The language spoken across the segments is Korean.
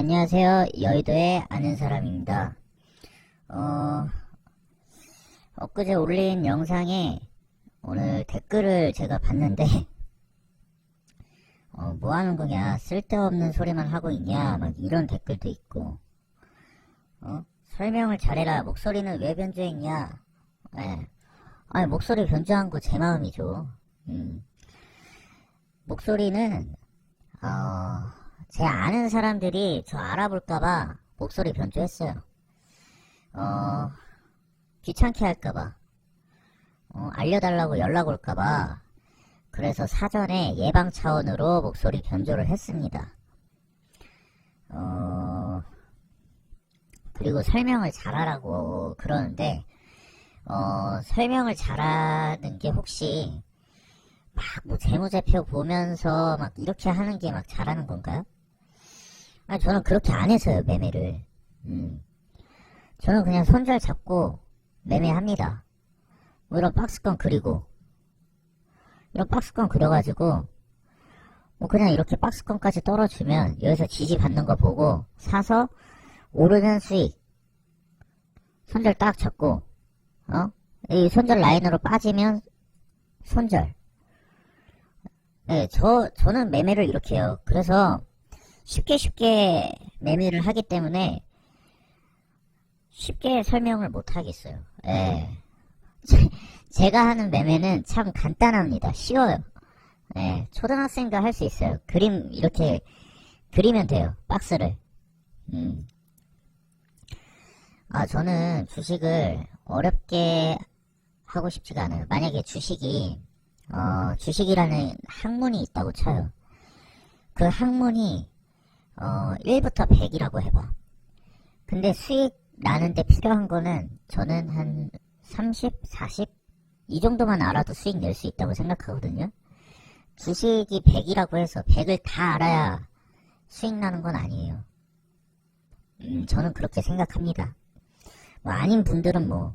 안녕하세요. 여의도에 아는 사람입니다. 어, 엊그제 올린 영상에 오늘 댓글을 제가 봤는데, 어, 뭐 하는 거냐, 쓸데없는 소리만 하고 있냐, 막 이런 댓글도 있고, 어, 설명을 잘해라, 목소리는 왜 변조했냐, 예. 아니, 목소리 변조한 거 제 마음이죠. 음. 목소리는, 어, 제 아는 사람들이 저 알아볼까봐 목소리 변조했어요. 어, 귀찮게 할까봐. 어, 알려달라고 연락 올까봐. 그래서 사전에 예방 차원으로 목소리 변조를 했습니다. 어, 그리고 설명을 잘하라고 그러는데, 어, 설명을 잘하는 게 혹시 막 뭐 재무제표 보면서 막 이렇게 하는 게 막 잘하는 건가요? 아, 저는 그렇게 안 해서요, 매매를. 음. 저는 그냥 손절 잡고 매매합니다. 뭐 이런 박스권 그리고 이런 박스권 그려가지고 뭐 그냥 이렇게 박스권까지 떨어주면 여기서 지지 받는 거 보고 사서 오르는 수익 손절 딱 잡고 어? 이 손절 라인으로 빠지면 손절 네, 저, 저는 매매를 이렇게 해요. 그래서 쉽게 쉽게 매매를 하기 때문에 쉽게 설명을 못 하겠어요. 예. 제, 가 하는 매매는 참 간단합니다. 쉬워요. 예, 초등학생도 할 수 있어요. 그림 이렇게 그리면 돼요. 박스를. 음. 아, 저는 주식을 어렵게 하고 싶지가 않아요. 만약에 주식이 어, 주식이라는 학문이 있다고 쳐요. 그 학문이 어, 1부터 100이라고 해봐. 근데 수익 나는데 필요한 거는 저는 한 30, 40? 이 정도만 알아도 수익 낼 수 있다고 생각하거든요. 주식이 100이라고 해서 100을 다 알아야 수익 나는 건 아니에요. 음, 저는 그렇게 생각합니다. 뭐 아닌 분들은 뭐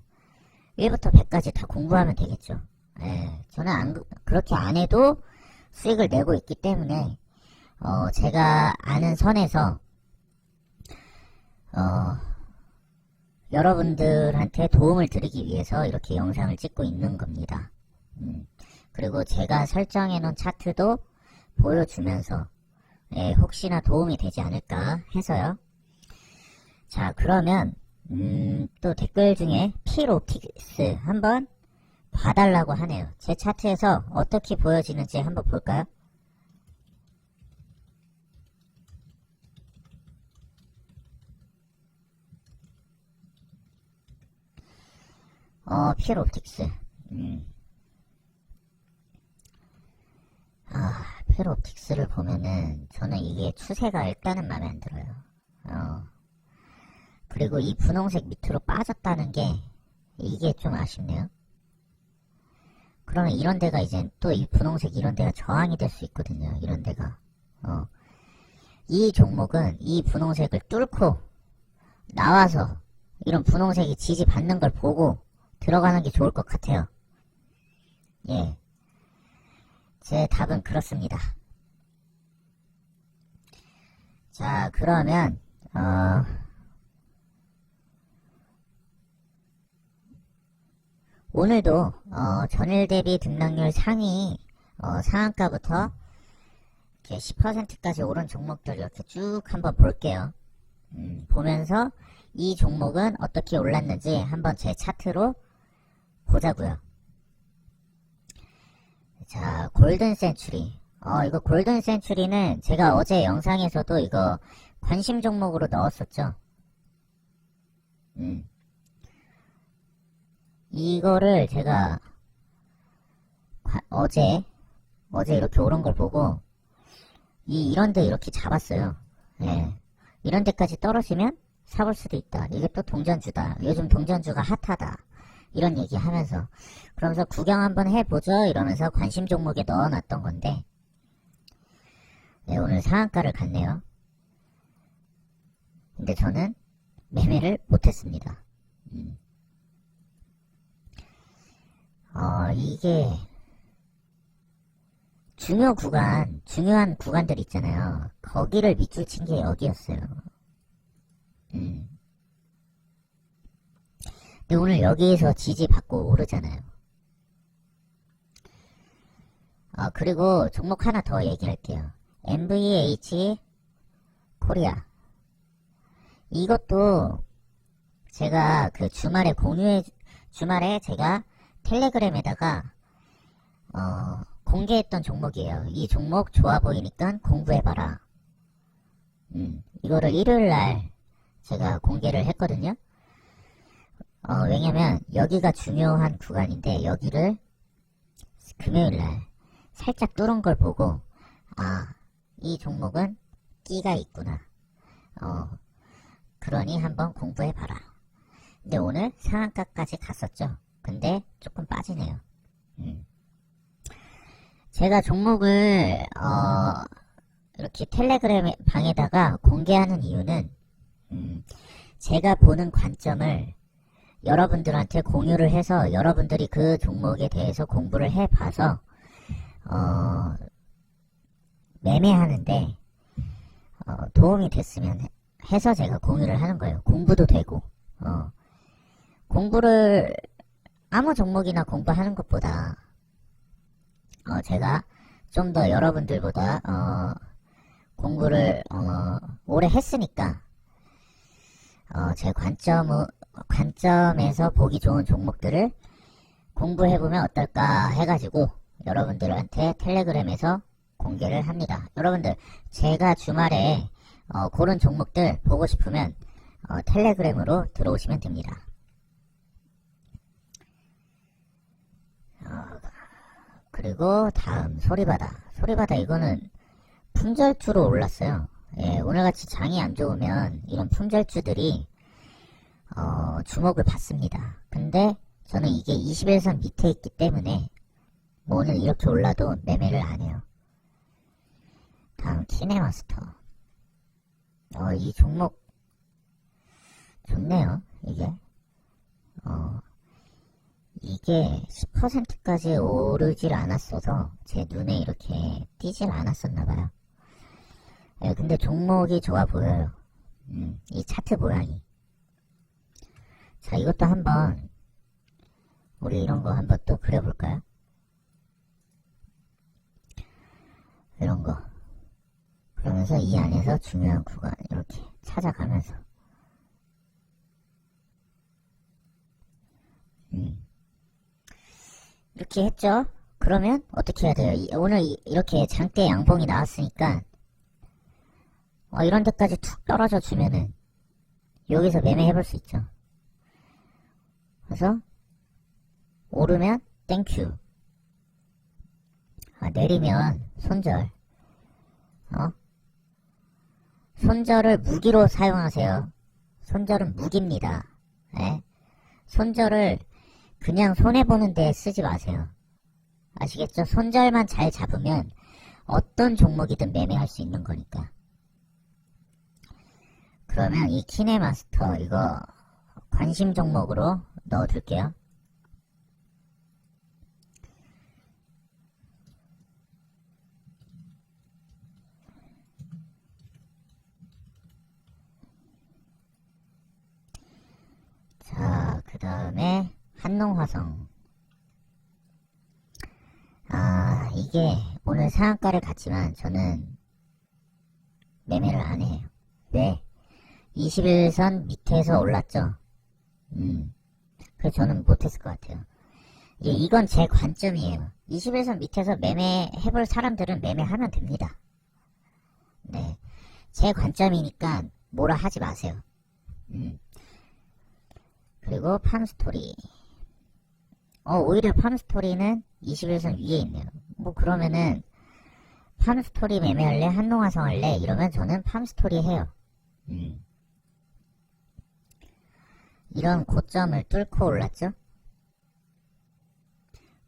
1부터 100까지 다 공부하면 되겠죠. 예, 저는 안, 그렇게 안 해도 수익을 내고 있기 때문에 어, 제가 아는 선에서 어, 여러분들한테 도움을 드리기 위해서 이렇게 영상을 찍고 있는 겁니다. 음, 그리고 제가 설정해 놓은 차트도 보여주면서 예, 혹시나 도움이 되지 않을까 해서요. 자 그러면 음, 또 댓글 중에 필옵틱스 한번 봐달라고 하네요. 제 차트에서 어떻게 보여지는지 한번 볼까요? 어, 피엘 옵틱스. 음. 아, 피엘 옵틱스를 보면은 저는 이게 추세가 일단은 마음에 안 들어요. 어. 그리고 이 분홍색 밑으로 빠졌다는 게 이게 좀 아쉽네요. 그러면 이런 데가 이제 또 이 분홍색 이런 데가 저항이 될 수 있거든요. 이런 데가. 어. 이 종목은 이 분홍색을 뚫고 나와서 이런 분홍색이 지지 받는 걸 보고 들어가는 게 좋을 것 같아요. 예. 제 답은 그렇습니다. 자, 그러면, 어, 오늘도 어, 전일 대비 등락률 상위 어, 상한가부터 이렇게 10%까지 오른 종목들 이렇게 쭉 한번 볼게요. 음, 보면서 이 종목은 어떻게 올랐는지 한번 제 차트로 보자고요. 자, 골든 센츄리. 어, 이거 골든 센츄리는 제가 어제 영상에서도 이거 관심 종목으로 넣었었죠. 음. 이거를 제가 어제 어제 이렇게 오른 걸 보고 이 이런데 이렇게 잡았어요. 예. 이런 데까지 떨어지면 사볼 수도 있다. 이게 또 동전주다. 요즘 동전주가 핫하다. 이런 얘기 하면서 그러면서 구경 한번 해보죠 이러면서 관심 종목에 넣어놨던 건데 네, 오늘 상한가를 갔네요. 근데 저는 매매를 못했습니다. 음. 어, 이게 중요 구간, 중요한 구간들 있잖아요. 거기를 밑줄 친 게 여기였어요. 음. 근데 오늘 여기에서 지지 받고 오르잖아요. 아, 그리고 종목 하나 더 얘기할게요. MVH 코리아. 이것도 제가 그 주말에 공유해, 주말에 제가 텔레그램에다가, 어, 공개했던 종목이에요. 이 종목 좋아 보이니까 공부해봐라. 음, 이거를 일요일 날 제가 공개를 했거든요. 어, 왜냐면 여기가 중요한 구간인데 여기를 금요일 날 살짝 뚫은 걸 보고 아, 이 종목은 끼가 있구나. 어, 그러니 한번 공부해봐라. 근데 오늘 상한가까지 갔었죠. 근데 조금 빠지네요. 음. 제가 종목을 어, 이렇게 텔레그램 방에다가 공개하는 이유는 음, 제가 보는 관점을 여러분들한테 공유를 해서 여러분들이 그 종목에 대해서 공부를 해봐서 어, 매매하는데 어, 도움이 됐으면 해- 해서 제가 공유를 하는 거예요. 공부도 되고 어, 공부를 아무 종목이나 공부하는 것보다 어, 제가 좀 더 여러분들보다 어, 공부를 어, 오래 했으니까 어, 제 관점 관점에서 보기 좋은 종목들을 공부해보면 어떨까 해가지고 여러분들한테 텔레그램에서 공개를 합니다. 여러분들 제가 주말에 어, 고른 종목들 보고 싶으면 어, 텔레그램으로 들어오시면 됩니다. 어, 그리고 다음 소리바다. 소리바다 이거는 품절주로 올랐어요. 예, 오늘같이 장이 안 좋으면 이런 품절주들이 어, 주목을 받습니다. 근데 저는 이게 21선 밑에 있기 때문에 뭐 오늘 이렇게 올라도 매매를 안 해요. 다음 키네마스터. 어, 이 종목 좋네요. 이게 어, 이게 10%까지 오르질 않았어서 제 눈에 이렇게 띄질 않았었나 봐요. 예, 근데 종목이 좋아 보여요. 음, 이 차트 모양이. 자, 이것도 한번, 우리 이런 거 한번 또 그려볼까요? 이런 거. 그러면서 이 안에서 중요한 구간, 이렇게 찾아가면서. 음. 이렇게 했죠? 그러면 어떻게 해야 돼요? 이- 오늘 이- 이렇게 장대 양봉이 나왔으니까 어, 이런 데까지 툭 떨어져 주면은 여기서 매매해 볼 수 있죠. 그래서 오르면 땡큐 아, 내리면 손절 어? 손절을 무기로 사용하세요. 손절은 무기입니다. 예? 손절을 그냥 손해보는 데 쓰지 마세요. 아시겠죠? 손절만 잘 잡으면 어떤 종목이든 매매할 수 있는 거니까. 그러면 이 키네마스터 이거 관심 종목으로 넣어둘게요. 자, 그 다음에 한농화성. 아, 이게 오늘 상한가를 갔지만 저는 매매를 안 해요. 왜? 21선 밑에서 올랐죠. 음. 그래서 저는 못했을 것 같아요. 이제 이건 제 관점이에요. 21선 밑에서 매매해볼 사람들은 매매하면 됩니다. 네. 제 관점이니까 뭐라 하지 마세요. 음. 그리고 팜스토리. 어, 오히려 팜스토리는 21선 위에 있네요. 뭐 그러면은 팜스토리 매매할래? 한농화성 할래? 이러면 저는 팜스토리 해요. 음. 이런 고점을 뚫고 올랐죠?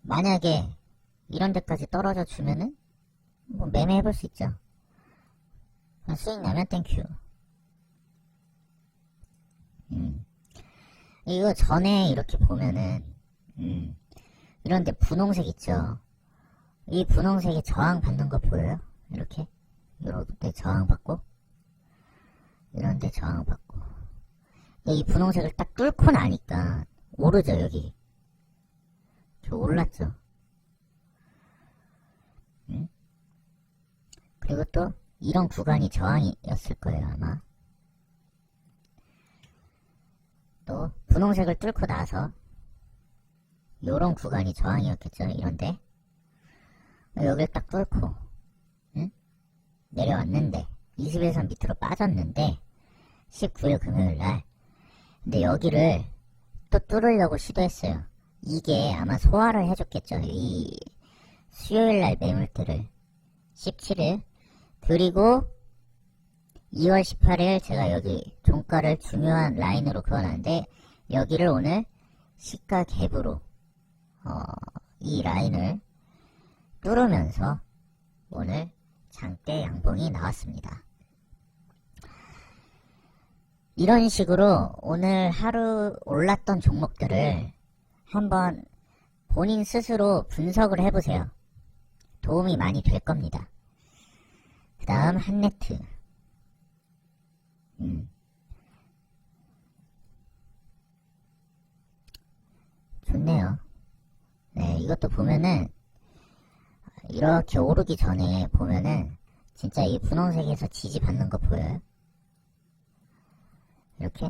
만약에 이런 데까지 떨어져 주면은 뭐 매매해 볼 수 있죠. 수익 나면 땡큐. 음. 이거 전에 이렇게 보면은 음. 이런데 분홍색 있죠. 이 분홍색이 저항 받는 거 보여요? 이렇게 이런데 저항 받고 이런데 저항 받고 이 분홍색을 딱 뚫고 나니까 오르죠 여기 저 올랐죠 응? 그리고 또 이런 구간이 저항이었을 거예요 아마 또 분홍색을 뚫고 나서 요런 구간이 저항이었겠죠 이런데 여길 딱 뚫고 응? 내려왔는데 21선 밑으로 빠졌는데 19일 금요일날 근데 여기를 또 뚫으려고 시도했어요. 이게 아마 소화를 해줬겠죠 이 수요일 날 매물들을. 17일. 그리고 2월 18일 제가 여기 종가를 중요한 라인으로 그어놨는데 여기를 오늘 시가 갭으로 어, 이 라인을 뚫으면서 오늘 장대 양봉이 나왔습니다. 이런 식으로 오늘 하루 올랐던 종목들을 한번 본인 스스로 분석을 해보세요. 도움이 많이 될 겁니다. 그 다음 한네트 음. 좋네요. 네, 이것도 보면은 이렇게 오르기 전에 보면은 진짜 이 분홍색에서 지지 받는 거 보여요? 이렇게?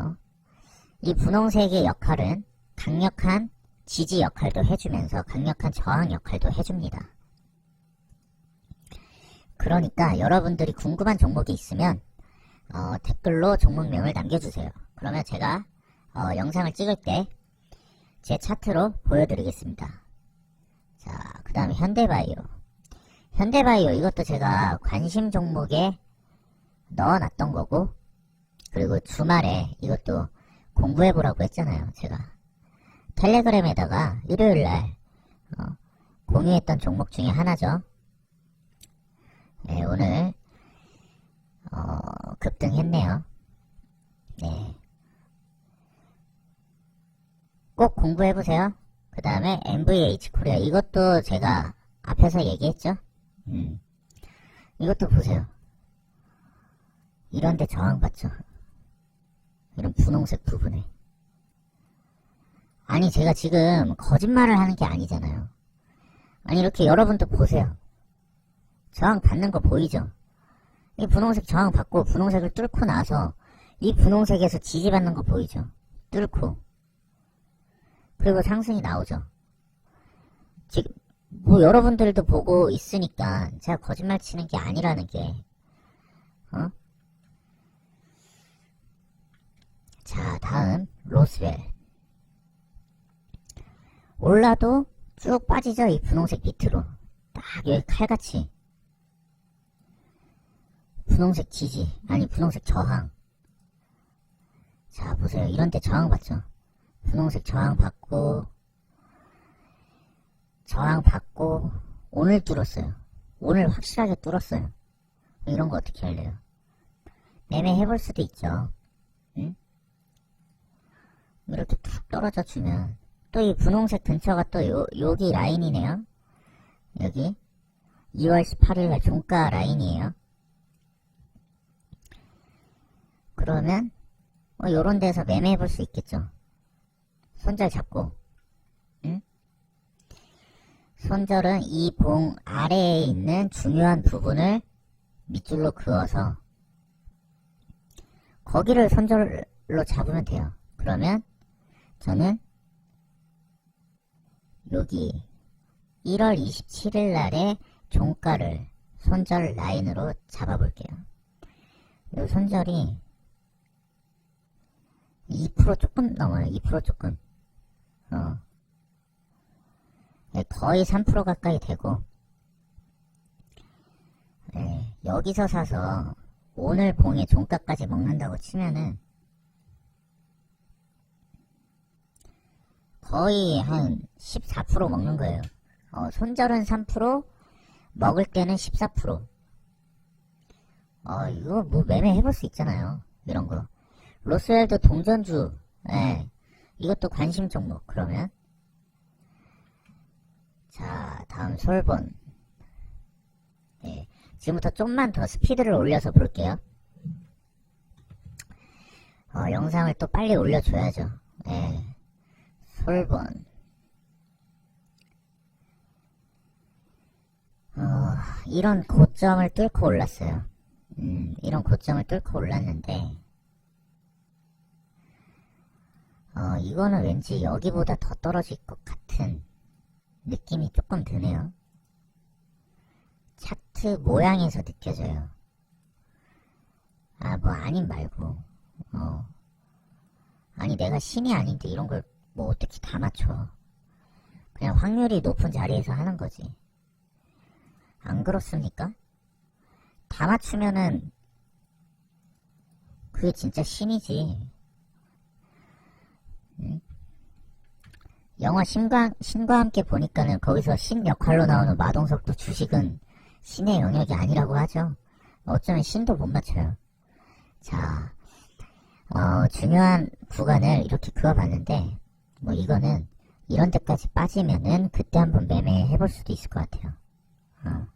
어? 이 분홍색의 역할은 강력한 지지 역할도 해주면서 강력한 저항 역할도 해줍니다. 그러니까 여러분들이 궁금한 종목이 있으면 어, 댓글로 종목명을 남겨주세요. 그러면 제가 어, 영상을 찍을 때 제 차트로 보여드리겠습니다. 자, 그 다음에 현대바이오. 현대바이오 이것도 제가 관심 종목에 넣어놨던 거고 그리고 주말에 이것도 공부해보라고 했잖아요. 제가 텔레그램에다가 일요일날 어, 공유했던 종목 중에 하나죠. 네, 오늘 어, 급등했네요. 네. 꼭 공부해보세요. 그 다음에 MVH 코리아 이것도 제가 앞에서 얘기했죠. 음. 이것도 보세요. 이런데 저항받죠. 이런 분홍색 부분에. 아니 제가 지금 거짓말을 하는 게 아니잖아요. 아니 이렇게 여러분도 보세요. 저항 받는 거 보이죠? 이 분홍색 저항 받고 분홍색을 뚫고 나서 이 분홍색에서 지지받는 거 보이죠? 뚫고 그리고 상승이 나오죠. 지금 뭐 여러분들도 보고 있으니까 제가 거짓말 치는 게 아니라는 게 어? 자 다음 로스웰. 올라도 쭉 빠지죠 이 분홍색 밑으로. 딱 여기 칼같이. 분홍색 지지 아니 분홍색 저항. 자 보세요. 이런데 저항 받죠. 분홍색 저항 받고 저항 받고 오늘 뚫었어요 오늘 확실하게 뚫었어요 이런 거 어떻게 할래요 매매 해 볼 수도 있죠 응? 이렇게 툭 떨어져 주면 또 이 분홍색 근처가 또 요, 여기 라인이네요 여기 2월 18일 날 종가 라인이에요 그러면 뭐 요런 데서 매매해 볼 수 있겠죠. 손절 잡고 응? 손절은 이 봉 아래에 있는 중요한 부분을 밑줄로 그어서 거기를 손절로 잡으면 돼요. 그러면 저는 여기 1월 27일 날에 종가를 손절 라인으로 잡아볼게요. 이 손절이 2% 조금 넘어요. 2% 조금. 어. 네, 거의 3% 가까이 되고. 네, 여기서 사서 오늘 봉의 종가까지 먹는다고 치면은 거의 한 14% 먹는 거예요. 어, 손절은 3%, 먹을 때는 14%. 어, 이거 뭐 매매 해볼 수 있잖아요. 이런 거. 로스웰도 동전주, 예. 이것도 관심 종목, 그러면. 자, 다음 솔본. 예. 지금부터 좀만 더 스피드를 올려서 볼게요. 어, 영상을 또 빨리 올려줘야죠. 예. 솔본. 어, 이런 고점을 뚫고 올랐어요. 음, 이런 고점을 뚫고 올랐는데, 어, 이거는 왠지 여기보다 더 떨어질 것 같은 느낌이 조금 드네요. 차트 모양에서 느껴져요. 아, 뭐, 아님 말고, 어. 아니, 내가 신이 아닌데 이런 걸 뭐 어떻게 다 맞춰. 그냥 확률이 높은 자리에서 하는 거지. 안 그렇습니까? 다 맞추면은, 그게 진짜 신이지. 응? 영화 신과, 신과 함께 보니까는 거기서 신 역할로 나오는 마동석도 주식은 신의 영역이 아니라고 하죠. 어쩌면 신도 못 맞춰요. 자, 어, 중요한 구간을 이렇게 그어봤는데, 뭐 이거는 이런 데까지 빠지면은 그때 한번 매매해 볼 수도 있을 것 같아요. 어.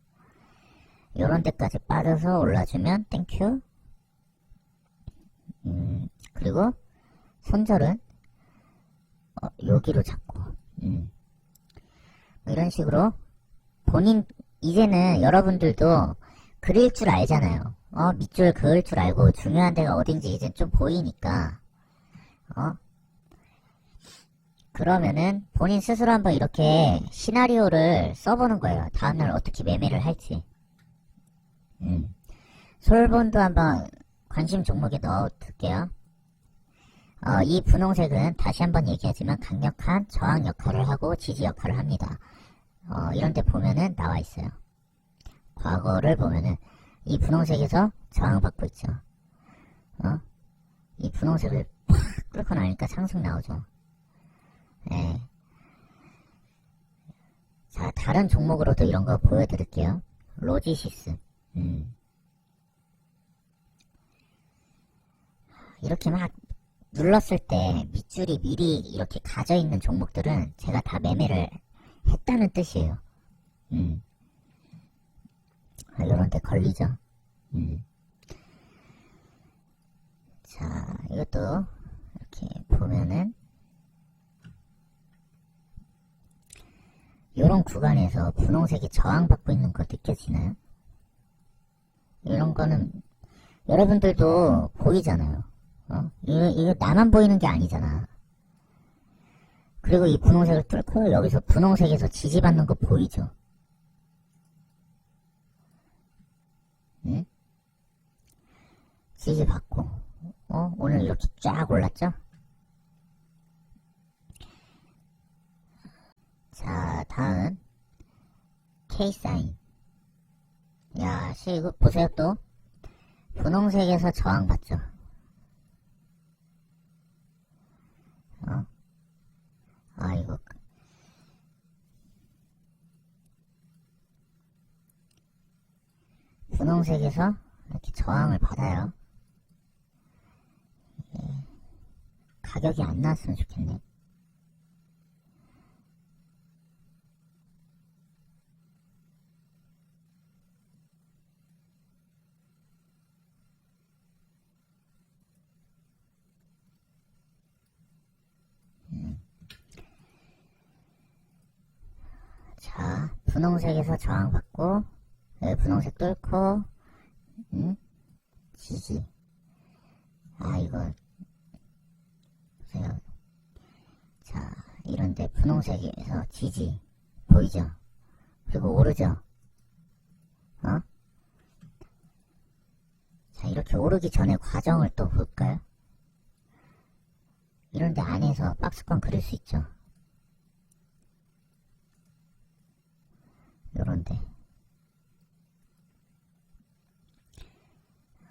요런 데까지 빠져서 올라주면 땡큐. 음, 그리고 손절은 어, 여기로 잡고, 음. 뭐 이런 식으로 본인 이제는 여러분들도 그릴 줄 알잖아요. 어, 밑줄 그을 줄 알고 중요한 데가 어딘지 이제 좀 보이니까, 어? 그러면은 본인 스스로 한번 이렇게 시나리오를 써보는 거예요. 다음날 어떻게 매매를 할지. 음. 솔본도 한번 관심 종목에 넣어둘게요. 어, 이 분홍색은 다시 한번 얘기하지만 강력한 저항 역할을 하고 지지 역할을 합니다. 어, 이런데 보면은 나와 있어요. 과거를 보면은 이 분홍색에서 저항받고 있죠. 어? 이 분홍색을 팍 뚫고 나니까 상승 나오죠. 예. 자, 다른 종목으로도 이런 거 보여드릴게요. 로지시스. 음. 이렇게 막 눌렀을 때 밑줄이 미리 이렇게 가져 있는 종목들은 제가 다 매매를 했다는 뜻이에요. 음. 아, 요런 데 걸리죠. 음. 자, 이것도 이렇게 보면은 요런 구간에서 분홍색이 저항받고 있는 거 느껴지나요? 이런 거는 여러분들도 보이잖아요. 어? 이거, 이거 나만 보이는 게 아니잖아. 그리고 이 분홍색을 뚫고 여기서 분홍색에서 지지받는 거 보이죠? 응? 지지받고, 어? 오늘 이렇게 쫙 올랐죠? 자, 다음. K사인. 야, 씨, 이거 보세요, 또. 분홍색에서 저항받죠. 어? 아, 이거. 분홍색에서 이렇게 저항을 받아요. 가격이 안 나왔으면 좋겠네. 자, 분홍색에서 저항받고, 네, 분홍색 뚫고, 음, 지지. 아, 이거, 보세요. 자, 이런데 분홍색에서 지지. 보이죠? 그리고 오르죠? 어? 자, 이렇게 오르기 전에 과정을 또 볼까요? 이런데 안에서 박스권 그릴 수 있죠?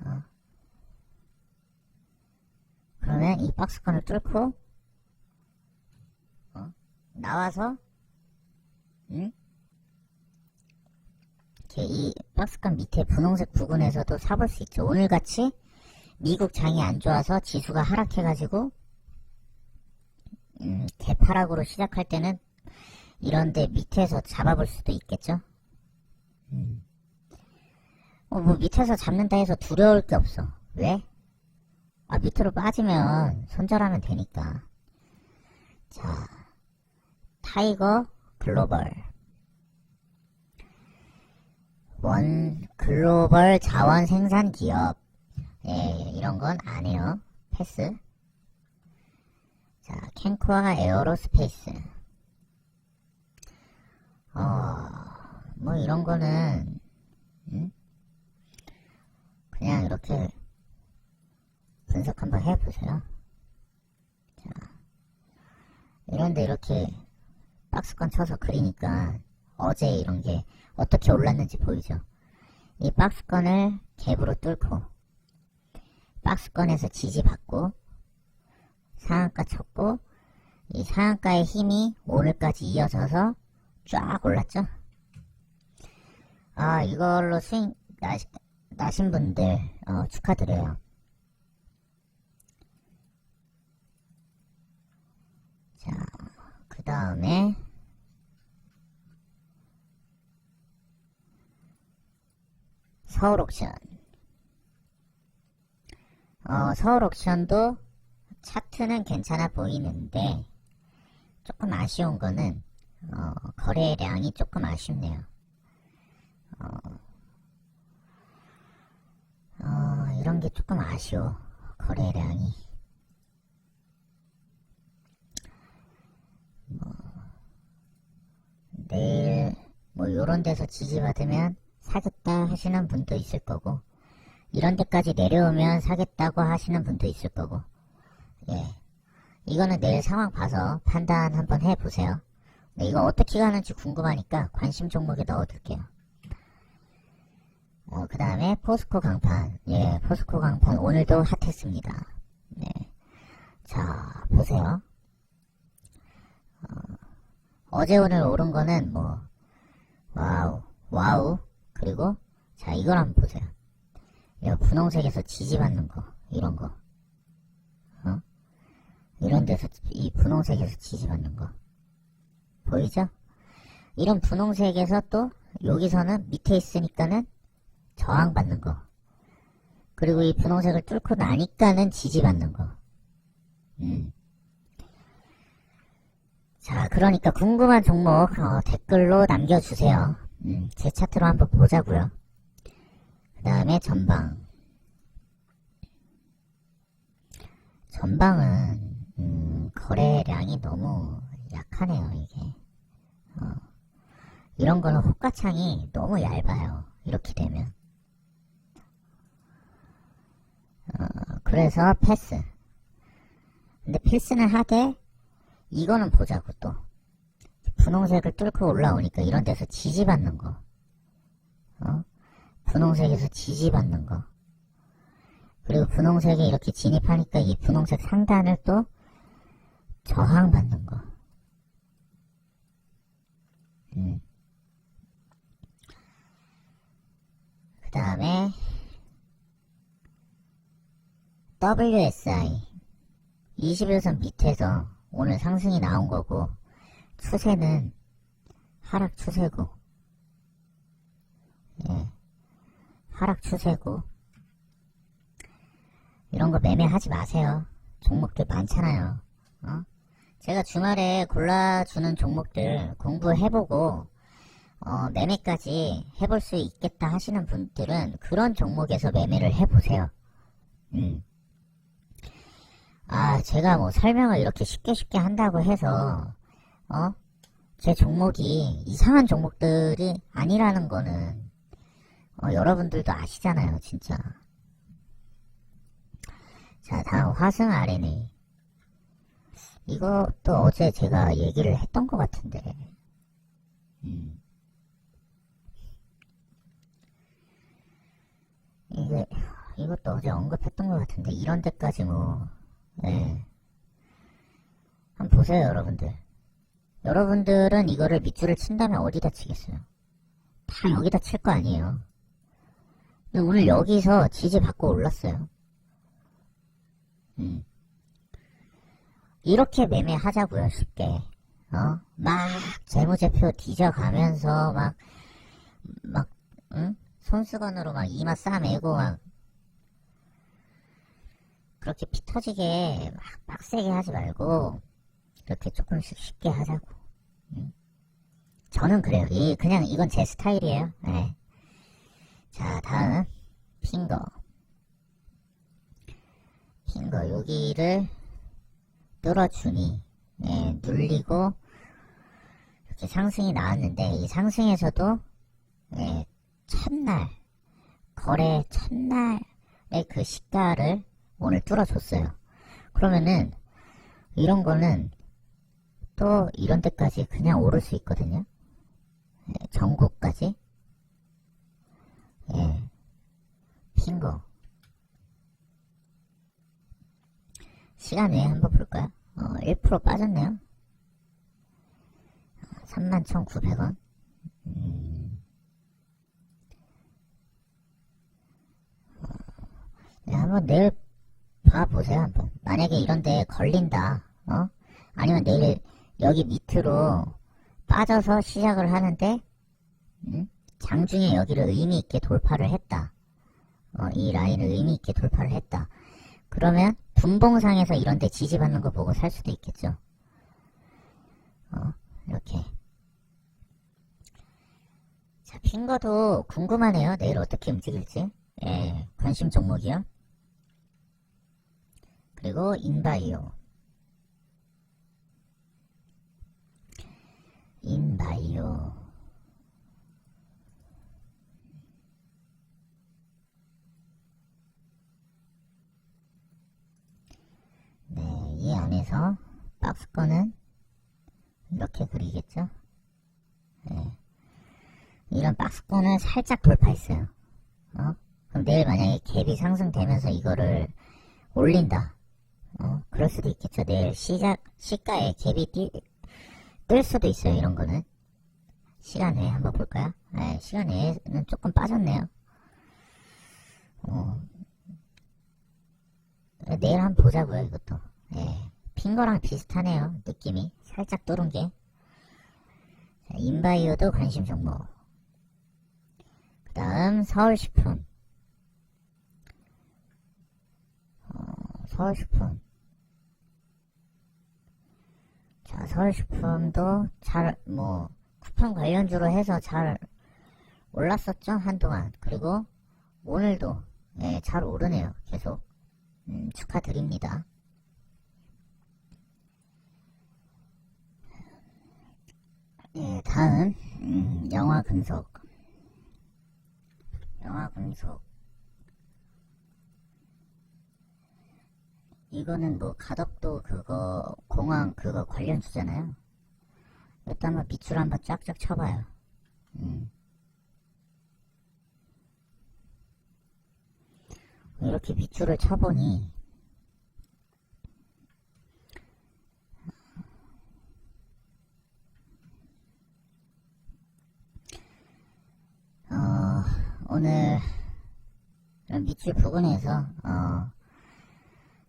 어. 그러면 이 박스권을 뚫고, 어? 나와서, 응? 이 박스권 밑에 분홍색 부근에서도 사볼 수 있죠. 오늘같이 미국 장이 안 좋아서 지수가 하락해가지고, 음, 개파락으로 시작할 때는 이런데 밑에서 잡아볼 수도 있겠죠? 음. 어, 뭐 밑에서 잡는다 해서 두려울 게 없어. 왜? 아, 밑으로 빠지면 손절하면 되니까. 자, 타이거 글로벌. 원 글로벌 자원 생산 기업. 예, 이런 건 안 해요. 패스. 자, 캔코아 에어로스페이스. 어, 뭐 이런 거는, 음? 그냥 이렇게 분석 한번 해보세요. 자, 이런데 이렇게 박스권 쳐서 그리니까 어제 이런 게 어떻게 올랐는지 보이죠? 이 박스권을 갭으로 뚫고 박스권에서 지지받고 상한가 쳤고 이 상한가의 힘이 오늘까지 이어져서 쫙 올랐죠? 아 이걸로 수익 나시, 나신 분들 어, 축하드려요. 자, 그 다음에 서울 옥션. 어, 서울 옥션도 차트는 괜찮아 보이는데 조금 아쉬운 거는 어, 거래량이 조금 아쉽네요. 어, 어, 이런 게 조금 아쉬워. 거래량이. 내일 뭐 요런 데서 지지받으면 사겠다 하시는 분도 있을 거고 이런 데까지 내려오면 사겠다고 하시는 분도 있을 거고 예 이거는 내일 상황 봐서 판단 한번 해보세요 네, 이거 어떻게 가는지 궁금하니까 관심 종목에 넣어둘게요 어, 그 다음에 포스코 강판. 예 포스코 강판. 오늘도 핫했습니다. 네. 자 보세요. 어 제 오늘 오른 거는 뭐 와우 와우. 그리고 자 이걸 한번 보세요. 이거 분홍색에서 지지받는 거 이런 거. 어? 이런 데서 이 분홍색에서 지지받는 거. 보이죠? 이런 분홍색에서 또 여기서는 밑에 있으니까는 저항받는 거 그리고 이 분홍색을 뚫고 나니까는 지지받는 거 음. 자, 그러니까 궁금한 종목 어, 댓글로 남겨주세요. 음, 제 차트로 한번 보자고요. 그 다음에 전방. 전방은 음, 거래량이 너무 약하네요. 이게 어, 이런 거는 호가창이 너무 얇아요. 이렇게 되면. 어, 그래서 패스. 근데 필스는 하되 이거는 보자고 또 분홍색을 뚫고 올라오니까 이런 데서 지지받는 거 어? 분홍색에서 지지받는 거 그리고 분홍색에 이렇게 진입하니까 이 분홍색 상단을 또 저항받는 거 음. 그 다음에 WSI 21선 밑에서 오늘 상승이 나온 거고 추세는 하락 추세고 예 하락 추세고 이런 거 매매하지 마세요 종목들 많잖아요 어? 제가 주말에 골라주는 종목들 공부해보고 어, 매매까지 해볼 수 있겠다 하시는 분들은 그런 종목에서 매매를 해보세요 음. 아, 제가 뭐 설명을 이렇게 쉽게 쉽게 한다고 해서, 어? 제 종목이 이상한 종목들이 아니라는 거는, 어, 여러분들도 아시잖아요, 진짜. 자, 다음 화승 RNA. 이것도 어제 제가 얘기를 했던 것 같은데, 음. 이게, 이것도 어제 언급했던 것 같은데, 이런 데까지 뭐, 네. 한번 보세요, 여러분들. 여러분들은 이거를 밑줄을 친다면 어디다 치겠어요? 다 여기다 칠 거 아니에요. 근데 오늘 여기서 지지 받고 올랐어요. 음. 이렇게 매매하자고요, 쉽게. 어? 막 재무제표 뒤져가면서 막, 막, 응? 손수건으로 막 이마 싸매고 막 그렇게 피 터지게 막 빡세게 하지 말고 이렇게 조금씩 쉽게 하자고. 음. 저는 그래요. 이 그냥 이건 제 스타일이에요. 네. 자 다음 핑거. 핑거 여기를 뚫어주니 예, 눌리고 이렇게 상승이 나왔는데 이 상승에서도 예, 첫날 거래 첫날의 그 시가를 오늘 뚫어줬어요. 그러면은 이런 거는 또 이런 데까지 그냥 오를 수 있거든요. 예, 전국까지. 예. 핑거. 시간 외에 한번 볼까요? 어, 1% 빠졌네요. 31,900원. 음. 어, 네, 한번 내일 봐보세요, 한번. 만약에 이런데 걸린다, 어? 아니면 내일 여기 밑으로 빠져서 시작을 하는데, 음? 장중에 여기를 의미 있게 돌파를 했다. 어, 이 라인을 의미 있게 돌파를 했다. 그러면 분봉상에서 이런데 지지받는 거 보고 살 수도 있겠죠. 어, 이렇게. 자, 핑거도 궁금하네요. 내일 어떻게 움직일지. 예, 관심 종목이요. 그리고 인바이오. 인바이오. 네, 이 안에서 박스권은 이렇게 그리겠죠? 네. 이런 박스권은 살짝 돌파했어요. 어? 그럼 내일 만약에 갭이 상승되면서 이거를 올린다. 어? 그럴 수도 있겠죠. 내일 시작, 시가에 갭이 뛰, 뜰 수도 있어요. 이런 거는. 시간 내에 한번 볼까요? 네, 시간 내에는 조금 빠졌네요. 어, 내일 한번 보자고요, 이것도. 예. 핑거랑 비슷하네요, 느낌이. 살짝 뚫은 게. 자, 인바이오도 관심 종목. 그 다음, 서울식품. 어, 서울식품. 자, 서울식품도 잘, 뭐, 쿠팡 관련주로 해서 잘 올랐었죠, 한동안. 그리고 오늘도, 예, 잘 오르네요, 계속. 음, 축하드립니다. 예, 다음 음, 영화 금속 영화 금속 이거는 뭐 가덕도 그거 공항 그거 관련 주잖아요. 이것도 한번 밑줄 한번 쫙쫙 쳐봐요. 음. 이렇게 밑줄을 쳐보니 어, 오늘 밑줄 부근에서 어,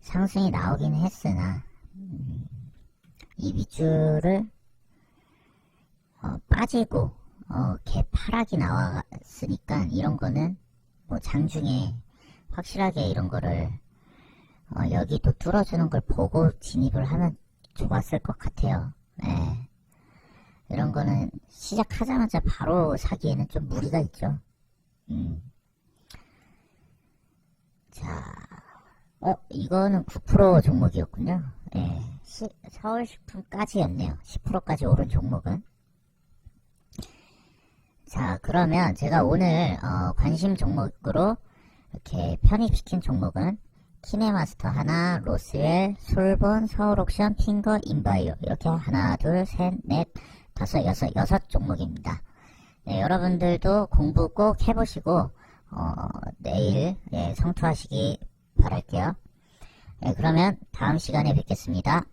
상승이 나오긴 했으나 음, 이 밑줄을 어, 빠지고 어, 개파락이 나왔으니까 이런 거는 뭐 장중에 확실하게 이런 거를 어, 여기 또 뚫어주는 걸 보고 진입을 하면 좋았을 것 같아요. 네. 이런 거는 시작하자마자 바로 사기에는 좀 무리가 있죠. 음. 자, 어, 이거는 9% 종목이었군요. 예, 시, 서울식품까지였네요. 10%까지 오른 종목은. 자, 그러면 제가 오늘 어, 관심 종목으로 이렇게 편입시킨 종목은 키네마스터 하나, 로스웰, 솔본, 서울옥션, 핑거, 인바이오 이렇게 하나, 둘, 셋, 넷, 다섯, 여섯, 여섯 종목입니다. 네, 여러분들도 공부 꼭 해보시고 어, 내일 예, 성투하시기 바랄게요. 네, 그러면 다음 시간에 뵙겠습니다.